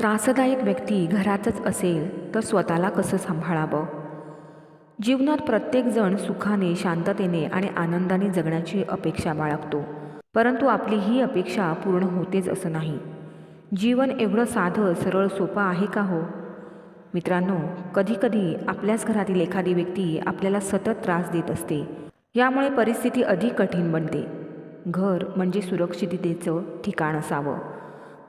त्रासदायक व्यक्ती घरातच असेल तर स्वतःला कसं सांभाळावं? जीवनात प्रत्येकजण सुखाने शांततेने आणि आनंदाने जगण्याची अपेक्षा बाळगतो. परंतु आपली ही अपेक्षा पूर्ण होतेच असं नाही. जीवन एवढं साधं सरळ सोपं आहे का हो? मित्रांनो कधीकधी आपल्याच घरातील एखादी व्यक्ती आपल्याला सतत त्रास देत असते. यामुळे परिस्थिती अधिक कठीण बनते. घर म्हणजे सुरक्षिततेचं ठिकाण असावं.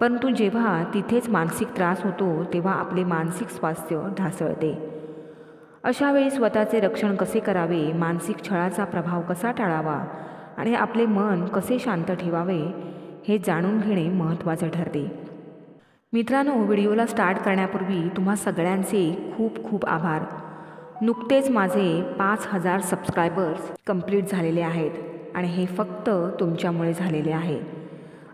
परंतु जेव्हा तिथेच मानसिक त्रास होतो तेव्हा आपले मानसिक स्वास्थ्य ढासळते. अशावेळी स्वतःचे रक्षण कसे करावे? मानसिक छळाचा प्रभाव कसा टाळावा? आणि आपले मन कसे शांत ठेवावे? हे जाणून घेणे महत्त्वाचे ठरते. मित्रांनो व्हिडिओला स्टार्ट करण्यापूर्वी तुम्हा सगळ्यांचे खूप खूप आभार. नुकतेच माझे पाच हजार सबस्क्रायबर्स कंप्लीट झालेले आहेत आणि हे फक्त तुमच्यामुळे झालेले आहे.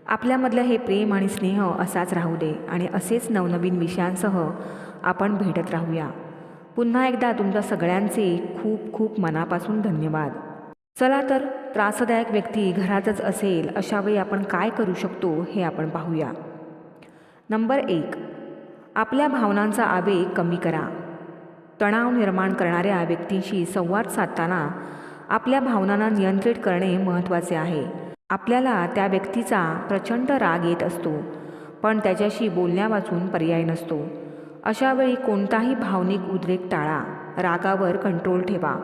आपल्यामधलं हे प्रेम आणि स्नेह असाच राहू दे आणि असेच नवनवीन विषयांसह आपण भेटत राहूया. पुन्हा एकदा तुमच्या सगळ्यांचे खूप खूप मनापासून धन्यवाद. चला तर त्रासदायक व्यक्ती घरातच असेल अशावेळी आपण काय करू शकतो हे आपण पाहूया. नंबर एक. आपल्या भावनांचा आवेग कमी करा. तणाव निर्माण करणाऱ्या व्यक्तींशी संवाद साधताना आपल्या भावनांना नियंत्रित करणे महत्त्वाचे आहे. आपल्याला त्या व्यक्तीचा प्रचंड राग येत असतो पण त्याच्याशी बोलण्यावाचून पर्याय नसतो. अशावेळी कोणताही भावनिक उद्रेक टाळा रागावर कंट्रोल ठेवा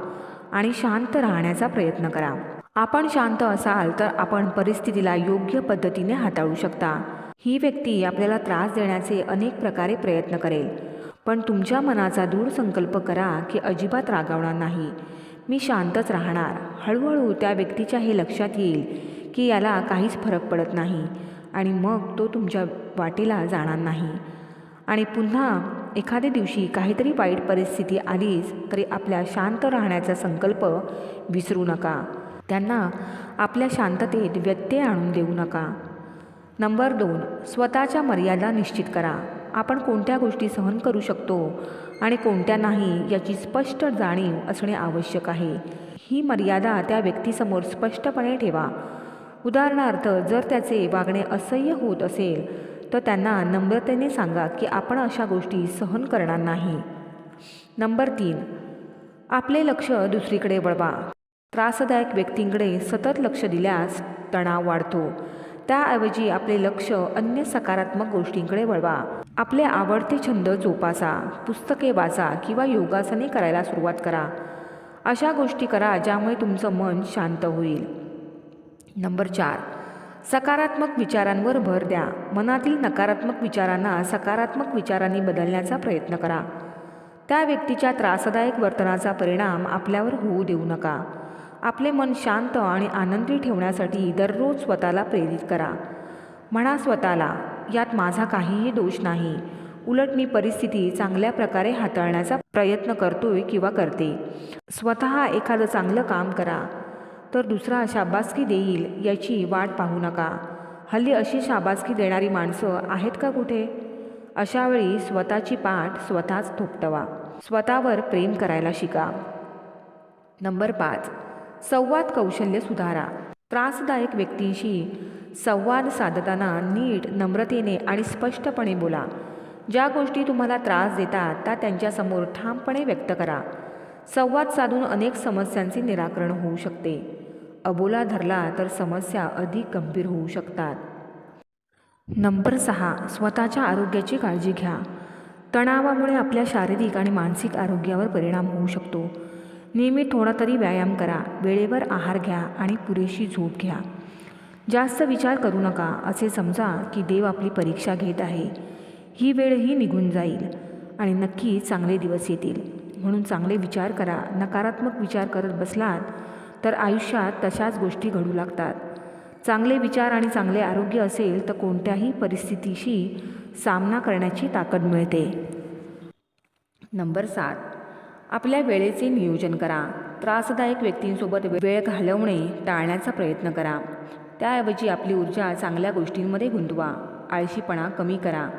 आणि शांत राहण्याचा प्रयत्न करा. आपण शांत असाल तर आपण परिस्थितीला योग्य पद्धतीने हाताळू शकता. ही व्यक्ती आपल्याला त्रास देण्याचे अनेक प्रकारे प्रयत्न करेल. पण तुमच्या मनाचा दृढ संकल्प करा की अजिबात रागावणार नाही. मी शांतच राहणार. हळूहळू त्या व्यक्तीच्या हे लक्षात येईल की याला काहीच फरक पडत नाही आणि मग तो तुमच्या वाटेला जाणार नाही. आणि पुन्हा एखाद्या दिवशी काहीतरी वाईट परिस्थिती आलीच तरी आपल्या शांत राहण्याचा संकल्प विसरू नका. त्यांना आपल्या शांततेत व्यत्यय आणून देऊ नका. नंबर दोन स्वतःच्या मर्यादा निश्चित करा. आपण कोणत्या गोष्टी सहन करू शकतो आणि कोणत्या नाही याची स्पष्ट जाणीव असणे आवश्यक आहे. ही मर्यादा त्या व्यक्तीसमोर स्पष्टपणे ठेवा. उदाहरणार्थ जर त्याचे वागणे असह्य होत असेल तर त्यांना नम्रतेने सांगा की आपण अशा गोष्टी सहन करणार नाही. नंबर तीन आपले लक्ष दुसरीकडे वळवा. त्रासदायक व्यक्तींकडे सतत लक्ष दिल्यास तणाव वाढतो. त्याऐवजी आपले लक्ष अन्य सकारात्मक गोष्टींकडे वळवा. आपले आवडते छंद जोपासा पुस्तके वाचा किंवा योगासने करायला सुरुवात करा. अशा गोष्टी करा ज्यामुळे तुमचं मन शांत होईल. नंबर चार. सकारात्मक विचारांवर भर द्या. मनातील नकारात्मक विचारांना सकारात्मक विचारांनी बदलण्याचा प्रयत्न करा. त्या व्यक्तीच्या त्रासदायक वर्तनाचा परिणाम आपल्यावर होऊ देऊ नका. आपले मन शांत आणि आनंदी ठेवण्यासाठी दररोज स्वतःला प्रेरित करा. म्हणा स्वतःला यात माझा काहीही दोष नाही. उलट मी परिस्थिती चांगल्या प्रकारे हाताळण्याचा प्रयत्न करतोय किंवा करते. स्वतः एखादं चांगलं काम करा. तर दुसरा शाबासकी देईल याची वाट पाहू नका. हल्ली अशी शाबासकी देणारी माणसं आहेत का कुठे? अशावेळी स्वतःची पाठ स्वतःच थोपटवा. स्वतःवर प्रेम करायला शिका. नंबर पाच. संवाद कौशल्य सुधारा. त्रासदायक व्यक्तींशी संवाद साधताना नीट नम्रतेने आणि स्पष्टपणे बोला. ज्या गोष्टी तुम्हाला त्रास देतात त्या त्यांच्यासमोर ठामपणे व्यक्त करा. संवाद साधून अनेक समस्यांचे निराकरण होऊ शकते. अबोला धरला तर समस्या अधिक गंभीर होऊ शकतात. नंबर सहा स्वतःच्या आरोग्याची काळजी घ्या. तणावामुळे आपल्या शारीरिक आणि मानसिक आरोग्यावर परिणाम होऊ शकतो. नियमित थोडा तरी व्यायाम करा. वेळेवर आहार घ्या आणि पुरेशी झोप घ्या. जास्त विचार करू नका असे समजा की देव आपली परीक्षा घेत आहे. ही वेळही निघून जाईल आणि नक्की चांगले दिवस येतील. म्हणून चांगले विचार करा. नकारात्मक विचार करत बसलात तर आयुष्यात तशाच गोष्टी घडू लागतात. चांगले विचार आणि चांगले आरोग्य असेल तर कोणत्याही परिस्थितीशी सामना करण्याची ताकद मिळते. नंबर सात. आपल्या वेळेचे नियोजन करा. त्रासदायक व्यक्तींसोबत वेळ घालवणे टाळण्याचा प्रयत्न करा. त्याऐवजी आपली ऊर्जा चांगल्या गोष्टींमध्ये गुंतवा. आळशीपणा कमी करा.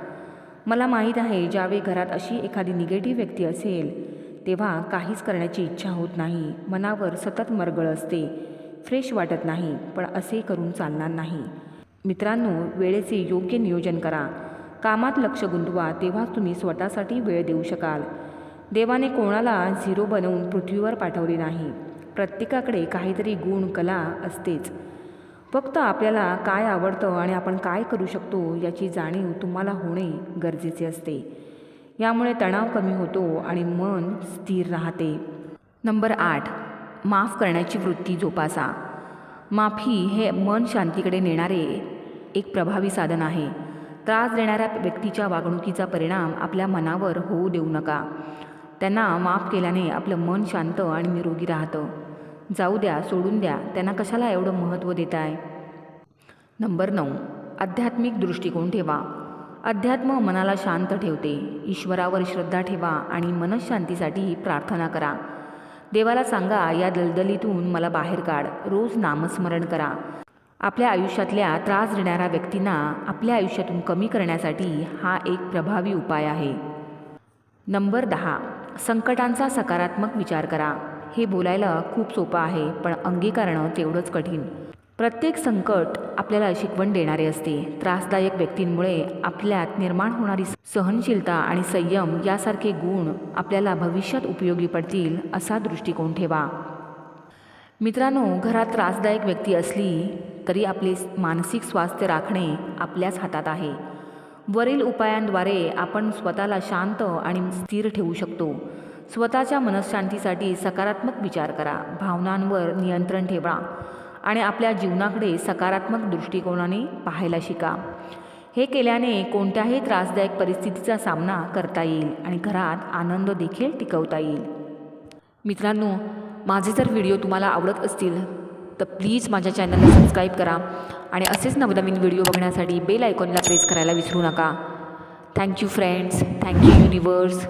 मला माहीत आहे ज्यावेळी घरात अशी एखादी निगेटिव्ह व्यक्ती असेल तेव्हा काहीच करण्याची इच्छा होत नाही. मनावर सतत मरगळ असते. फ्रेश वाटत नाही पण असे करून चालणार नाही. मित्रांनो वेळेचे योग्य नियोजन करा. कामात लक्ष गुंतवा तेव्हाच तुम्ही स्वतःसाठी वेळ देऊ शकाल. देवाने कोणाला झिरो बनवून पृथ्वीवर पाठवले नाही. प्रत्येकाकडे काहीतरी गुण कला असतेच. फक्त आपल्याला काय आवडतं आणि आपण काय करू शकतो याची जाणीव तुम्हाला होणे गरजेचे असते. यामुळे तणाव कमी होतो आणि मन स्थिर राहते. नंबर आठ माफ करण्याची वृत्ती जोपासा. माफी हे मन शांतीकडे नेणारे एक प्रभावी साधन आहे. त्रास देणाऱ्या व्यक्तीच्या वागणुकीचा परिणाम आपल्या मनावर होऊ देऊ नका. त्यांना माफ केल्याने आपलं मन शांत आणि निरोगी राहतं. जाऊ द्या सोडून द्या त्यांना कशाला एवढं महत्त्व देत आहे नंबर नऊ आध्यात्मिक दृष्टिकोन ठेवा. अध्यात्म मनाला शांत ठेवते. ईश्वरावर श्रद्धा ठेवा आणि मनशांतीसाठी प्रार्थना करा. देवाला सांगा या दलदलीतून मला बाहेर काढ. रोज नामस्मरण करा. आपल्या आयुष्यातल्या त्रास देणाऱ्या व्यक्तींना आपल्या आयुष्यातून कमी करण्यासाठी हा एक प्रभावी उपाय आहे. नंबर दहा. संकटांचा सकारात्मक विचार करा. हे बोलायला खूप सोपं आहे पण अंगीकारणं तेवढंच कठीण. प्रत्येक संकट आपल्याला शिकवण देणारे असते. त्रासदायक व्यक्तींमुळे आपल्यात निर्माण होणारी सहनशीलता आणि संयम यासारखे गुण आपल्याला भविष्यात उपयोगी पडतील असा दृष्टिकोन ठेवा. मित्रांनो घरात त्रासदायक व्यक्ती असली तरी आपले मानसिक स्वास्थ्य राखणे आपल्याच हातात आहे. वरील उपायांद्वारे आपण स्वतःला शांत आणि स्थिर ठेवू शकतो. स्वतःच्या मनशांतीसाठी सकारात्मक विचार करा. भावनांवर नियंत्रण ठेवा. आणि आपल्या जीवनाकडे सकारात्मक दृष्टिकोनाने पाहायला शिका. हे केल्याने कोणत्याही त्रासदायक परिस्थितीचा सामना करता येईल आणि घरात आनंद देखील टिकवता येईल. मित्रांनो माझे जर व्हिडिओ तुम्हाला आवडत असतील तर प्लीज माझ्या चॅनलला सबस्क्राईब करा आणि असेच नवनवीन व्हिडिओ बघण्यासाठी बेल आयकॉनला प्रेस करायला विसरू नका. Thank you friends thank you universe.